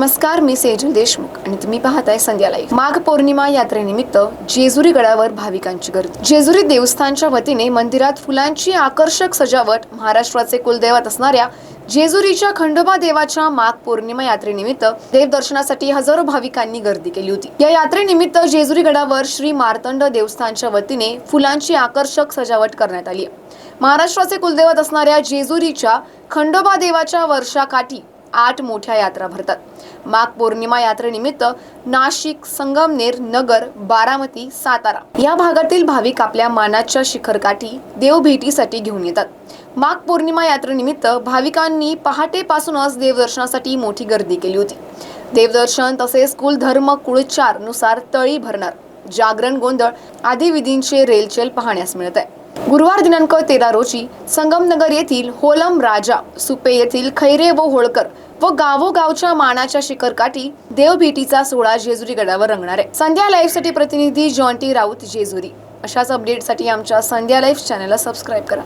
नमस्कार मी सेजल देशमुख आणि तुम्ही पाहताय संध्या लाईव्ह. माघ पौर्णिमा यात्रेनिमित्त जेजुरी गडावर भाविकांची गर्दी. जेजुरी देवस्थानच्या वतीने मंदिरात फुलांची आकर्षक सजावट महाराष्ट्राचे कुलदैवत असणाऱ्या जेजुरीच्या खंडोबा देवाच्या माघ पौर्णिमा यात्रेनिमित्त देवदर्शनासाठी हजारो भाविकांनी गर्दी केली होती. या यात्रेनिमित्त जेजुरी गडावर श्री मार्तंड देवस्थानच्या वतीने फुलांची आकर्षक सजावट करण्यात आली महाराष्ट्राचे कुलदैवत असणाऱ्या जेजुरीच्या खंडोबा देवाच्या वर्षाकाठी आठ मोठ्या यात्रा भरतात. माघ पौर्णिमा यात्रेनिमित्त नाशिक संगमनेर नगर बारामती सातारा या भागातील भाविक आपल्या मानाच्या शिखरकाठी देवभेटीसाठी घेऊन येतात. माघ पौर्णिमा यात्रेनिमित्त भाविकांनी पहाटेपासूनच देवदर्शनासाठी मोठी गर्दी केली होती. देवदर्शन तसेच कुलधर्म कुळचारनुसार तळी भरणार. जागरण गोंधळ आदी विधींचे रेलचेल पाहण्यास मिळत आहे. गुरुवार दिनांक तेरा रोजी संगमनगर येथील होलम राजा सुपे येथील खैरे व होळकर व गावोगावच्या मानाच्या शिखरकाठी देवभेटीचा सोहळा जेजुरी गडावर रंगणार आहे. संध्या लाईव्हसाठी प्रतिनिधी जॉन्टी राऊत जेजुरी. अशाच अपडेटसाठी आमच्या संध्या लाईव्ह चॅनलला सबस्क्राईब करा.